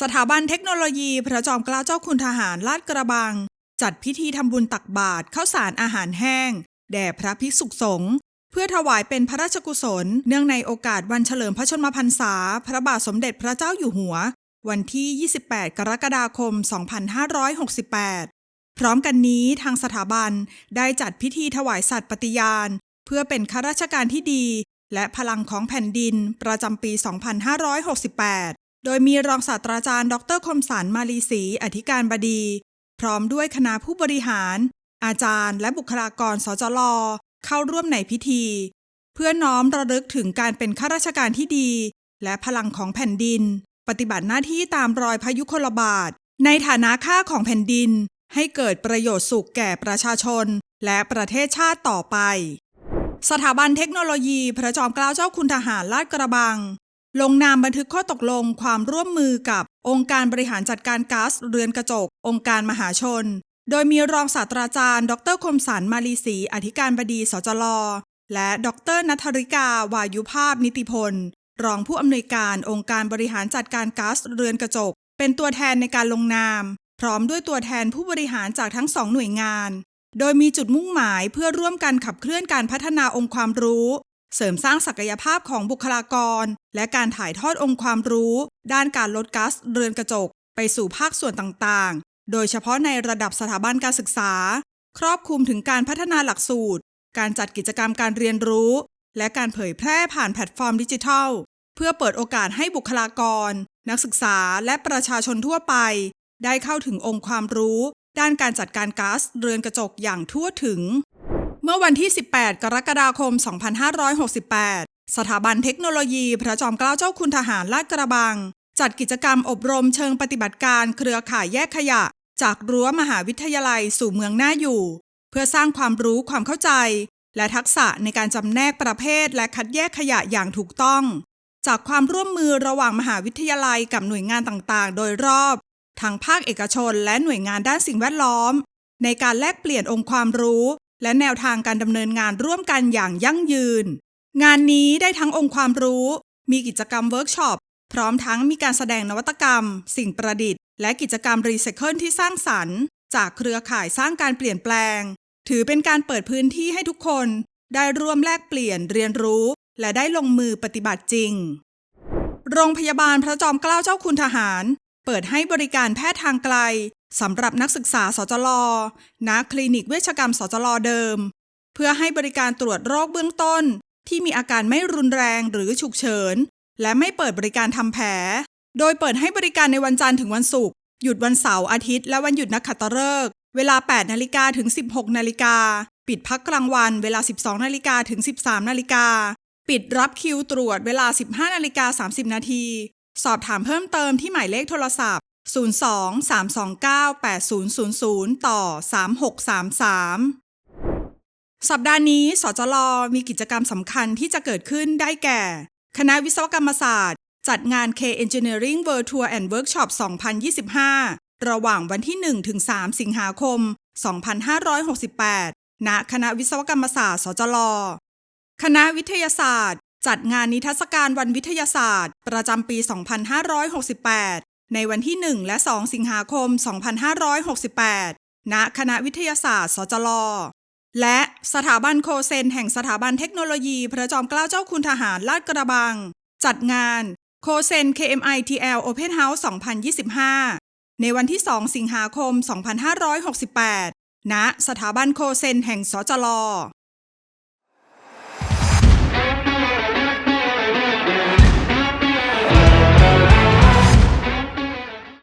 สถาบันเทคโนโลยีพระจอมเกล้าเจ้าคุณทหารลาดกระบัง จัดพิธีทำบุญตักบาตรข้าวสารอาหารแห้ง แด่พระภิกษุสงฆ์เพื่อถวายเป็นพระราชกุศล เนื่องในโอกาสวันเฉลิมพระชนมพรรษา พระบาทสมเด็จพระเจ้าอยู่หัว วันที่ 28 กรกฎาคม 2568 พร้อมกันนี้ทางสถาบันได้จัดพิธีถวายสัตย์ปฏิญาณ เพื่อเป็นข้าราชการที่ดี และพลังของแผ่นดินประจำปี 2568 โดยมีรองศาสตราจารย์ ดรคมสันมาลีศรีอธิการบดี พร้อมด้วยคณะผู้บริหาร อาจารย์และบุคลากรสจลเข้าร่วมในพิธี เพื่อน้อมระลึกถึงการเป็นข้าราชการที่ดี และพลังของแผ่นดิน ปฏิบัติหน้าที่ตามรอยพายุคนบาท ในฐานะค่าของแผ่นดิน ให้เกิดประโยชน์สุขแก่ประชาชน และประเทศชาติต่อไป สถาบันเทคโนโลยี พระจอมเกล้าเจ้าคุณทหารลาดกระบัง ลงนามบันทึกข้อตกลงความร่วมมือกับองค์การบริหารจัดการก๊าซเรือนกระจก องค์การมหาชน โดยมีรองศาสตราจารย์ ดรคมสันมาลีศรีอธิการบดีสจลและดรนัทริกาวายุภาพนิติพล รองผู้อำนวยการองค์การบริหารจัดการก๊าซเรือนกระจก เป็นตัวแทนในการลงนาม พร้อมด้วยตัวแทนผู้บริหารจากทั้งสองหน่วยงาน โดยมีจุดมุ่งหมายเพื่อร่วมกันขับเคลื่อนการพัฒนาองค์ความรู้ เสริมสร้างศักยภาพของบุคลากร และการถ่ายทอดองค์ความรู้ ด้านการลดก๊าซเรือนกระจก ไปสู่ภาคส่วนต่างๆ โดยเฉพาะในระดับสถาบันการศึกษา ครอบคลุมถึงการพัฒนาหลักสูตร การจัดกิจกรรมการเรียนรู้ และการเผยแพร่ผ่านแพลตฟอร์มดิจิทัล เพื่อเปิดโอกาสให้บุคลากร นักศึกษาและประชาชนทั่วไป ได้เข้าถึงองค์ความรู้ ด้านการจัดการก๊าซเรือนกระจกอย่างทั่วถึง เมื่อวันที่ 18 กรกฎาคม 2568 สถาบันเทคโนโลยีพระจอมเกล้าเจ้าคุณทหารลาดกระบัง จัดกิจกรรมอบรมเชิงปฏิบัติการเครือข่ายแยกขยะ จากรั้วมหาวิทยาลัยสู่เมืองน่าอยู่ เพื่อสร้างความรู้ความเข้าใจ และทักษะในการจำแนกประเภทและคัดแยกขยะอย่างถูกต้อง จากความร่วมมือระหว่างมหาวิทยาลัยกับหน่วยงานต่างๆ โดยรอบทั้งภาคเอกชนและหน่วยงานด้านสิ่งแวดล้อม ในการแลกเปลี่ยนองค์ความรู้ และแนวทางการดำเนินงานร่วมกันอย่างยั่งยืน งานนี้ได้ทั้งองค์ความรู้ มีกิจกรรมเวิร์กช็อป พร้อมทั้งมีการแสดงนวัตกรรม สิ่งประดิษฐ์ และกิจกรรมรีไซเคิลที่สร้างสรรค์ จากเครือข่ายสร้างการเปลี่ยนแปลง ถือเป็นการเปิดพื้นที่ให้ทุกคน ได้ร่วมแลกเปลี่ยนเรียนรู้ และได้ลงมือปฏิบัติจริง โรงพยาบาลพระจอมเกล้าเจ้าคุณทหาร เปิดให้บริการแพทย์ทางไกล สำหรับนักศึกษาสจลณคลินิกเวชกรรมสจลเดิม เพื่อให้บริการตรวจโรคเบื้องต้น ที่มีอาการไม่รุนแรงหรือฉุกเฉิน และไม่เปิดบริการทำแผล โดยเปิดให้บริการในวันจันทร์ถึงวันศุกร์หยุดวันเสาร์อาทิตย์ และวันหยุดนักขัตฤกษ์เวลา 8 นาฬิกาถึง 16 นาฬิกา ปิดพักกลางวัน เวลา 12 นาฬิกาถึง 13 นาฬิกา ปิดรับคิวตรวจเวลา 15 นาฬิกา 30 นาที สอบถามเพิ่มเติมที่หมายเลขโทรศัพท์ 02-329-8000 ต่อ 3633 สัปดาห์นี้ สจลมีกิจกรรมสำคัญที่จะเกิดขึ้นได้แก่ คณะวิศวกรรมศาสตร์ จัดงาน K Engineering World Tour and Workshop 2025 ระหว่างวันที่1ถึง3สิงหาคม 2568 ณ คณะวิศวกรรมศาสตร์ สจล คณะวิทยาศาสตร์ จัดงานนิทรรศการวันวิทยาศาสตร์ ประจำปี 2568 ในวันที่ 1 และ 2 สิงหาคม 2568 ณ คณะวิทยาศาสตร์ สจล และสถาบันโคเซน แห่งสถาบันเทคโนโลยี พระจอมเกล้าเจ้าคุณทหารลาดกระบัง จัดงานโคเซน KMITL Open House 2025 ในวันที่ 2 สิงหาคม 2568 ณ สถาบันโคเซน แห่งสจล